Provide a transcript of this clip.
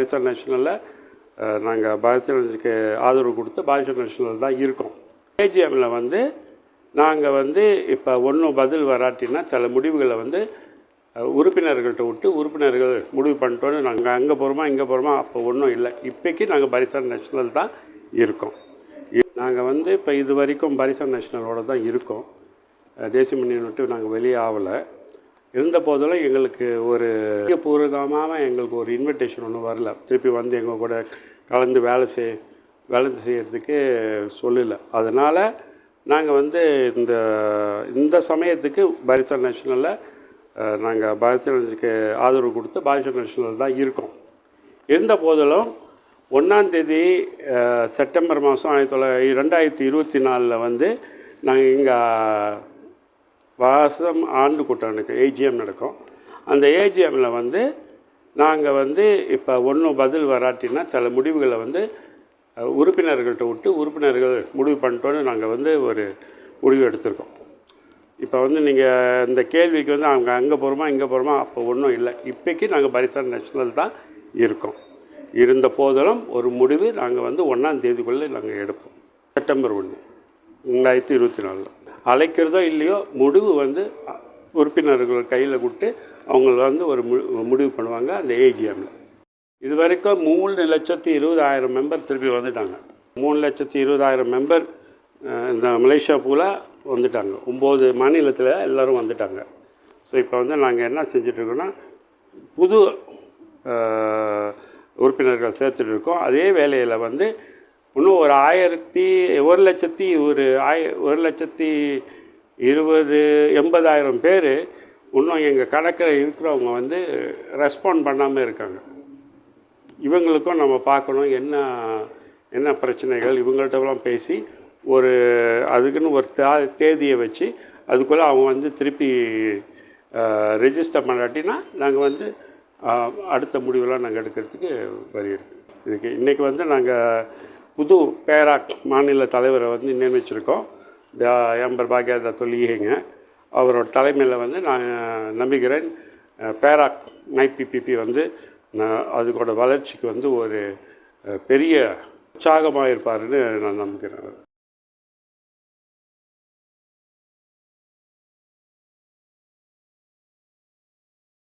பாகிஸ்தான் நேஷனலில் நாங்கள் பாகிஸ்தானுக்கு ஆதரவு கொடுத்து பாகிஸ்தான் நேஷனல் தான் இருக்கோம். ஏஜிஎம்மில் வந்து நாங்கள் வந்து இப்போ ஒன்றும் பதில் வராட்டின்னா சில முடிவுகளை வந்து உறுப்பினர்கள்ட்ட விட்டு உறுப்பினர்கள் முடிவு பண்ணிட்டோன்னு நாங்கள் அங்கே போகிறோமா இங்கே போகிறோமா அப்போ ஒன்றும் இல்லை. இப்போக்கி நாங்கள் பாகிஸ்தான் நேஷனல் தான் இருக்கோம். நாங்கள் வந்து இப்போ இது வரைக்கும் பாகிஸ்தான் நேஷனலோட தான் இருக்கோம். தேசிய மண்ணியை விட்டு நாங்கள் வெளியே ஆகலை. இருந்த போதெல்லாம் எங்களுக்கு ஒரு பூர்வகமாக எங்களுக்கு ஒரு இன்விடேஷன் ஒன்றும் வரல. திருப்பி வந்து எங்கள் கூட கலந்து வேலை செய் வேலை செய்கிறதுக்கு சொல்லலை. அதனால் நாங்கள் வந்து இந்த இந்த சமயத்துக்கு பாகிஸ்தான் நேஷனலில் நாங்கள் பாகிஸ்தானுக்கு ஆதரவு கொடுத்து பாரிசா நேஷனல் தான் இருக்கோம். இருந்த போதிலும் ஒன்றாந்தேதி செப்டம்பர் மாதம் ஆயிரத்தி தொள்ளாயிரத்தி ரெண்டாயிரத்தி இருபத்தி நாலில் வந்து நாங்கள் இங்கே வாசம் ஆண்டு கூட்டம் நடக்கும். ஏஜிஎம் நடக்கும். அந்த ஏஜிஎம்மில் வந்து நாங்கள் வந்து இப்போ ஒன்றும் பதில் வராட்டின்னா சில முடிவுகளை வந்து உறுப்பினர்கள்ட்ட விட்டு உறுப்பினர்கள் முடிவு பண்ணிட்டோன்னு நாங்கள் வந்து ஒரு முடிவு எடுத்திருக்கோம். இப்போ வந்து நீங்கள் இந்த கேள்விக்கு வந்து அவங்க அங்கே போகிறோமா இங்கே போகிறோமா அப்போ ஒன்றும் இல்லை. இப்போக்கி நாங்கள் பரிசார் நேஷனல் தான் இருக்கோம். இருந்த போதிலும் ஒரு முடிவு நாங்கள் வந்து ஒன்றாம் தேதிக்குள்ளே நாங்கள் எடுப்போம். செப்டம்பர் ஒன்று ரெண்டாயிரத்தி இருபத்தி நாலில். அழைக்கிறதோ இல்லையோ முடிவு வந்து உறுப்பினர்கள் கையில் கொடுத்து அவங்கள வந்து ஒரு மு முடிவு பண்ணுவாங்க அந்த ஏஜிஎம்மில் இது வரைக்கும் மூணு லட்சத்தி இருபதாயிரம் மெம்பர் திருப்பி வந்துட்டாங்க. மூணு லட்சத்தி இருபதாயிரம் மெம்பர் இந்த மலேசியா பூலாக வந்துட்டாங்க. ஒம்பது மாநிலத்தில் எல்லோரும் வந்துட்டாங்க. ஸோ இப்போ வந்து நாங்கள் என்ன செஞ்சிட்ருக்கோன்னா புது உறுப்பினர்கள் சேர்த்துட்டு இருக்கோம் அதே வேலையில் வந்து இன்னும் ஒரு ஆயிரத்தி ஒரு லட்சத்தி ஒரு ஆய ஒரு லட்சத்தி இருபது எண்பதாயிரம் பேர் இன்னும் எங்கள் கணக்கில் இருக்கிறவங்க வந்து ரெஸ்பாண்ட் பண்ணாமல் இருக்காங்க. இவங்களுக்கும் நம்ம பார்க்கணும் என்ன என்ன பிரச்சனைகள் இவங்கள்ட்டலாம் பேசி ஒரு அதுக்குன்னு ஒரு தா தேதியை வச்சு அதுக்குள்ளே அவங்க வந்து திருப்பி ரெஜிஸ்டர் பண்ணாட்டினா நாங்கள் வந்து அடுத்த முடிவெலாம் நாங்கள் எடுக்கிறதுக்கு வரி இருக்குது இதுக்கு இன்றைக்கி வந்து நாங்கள் புது பேராக் மாநில தலைவரை வந்து நியமிச்சிருக்கோம். எம்பர் பாக்யா தொல்லிகைங்க அவரோட தலைமையில் வந்து நான் நம்புகிறேன் பேராக் நைபிபிபி வந்து நான் அதுக்கோட வளர்ச்சிக்கு வந்து ஒரு பெரிய உற்சாகமாக இருப்பாருன்னு நான் நம்புகிறேன்.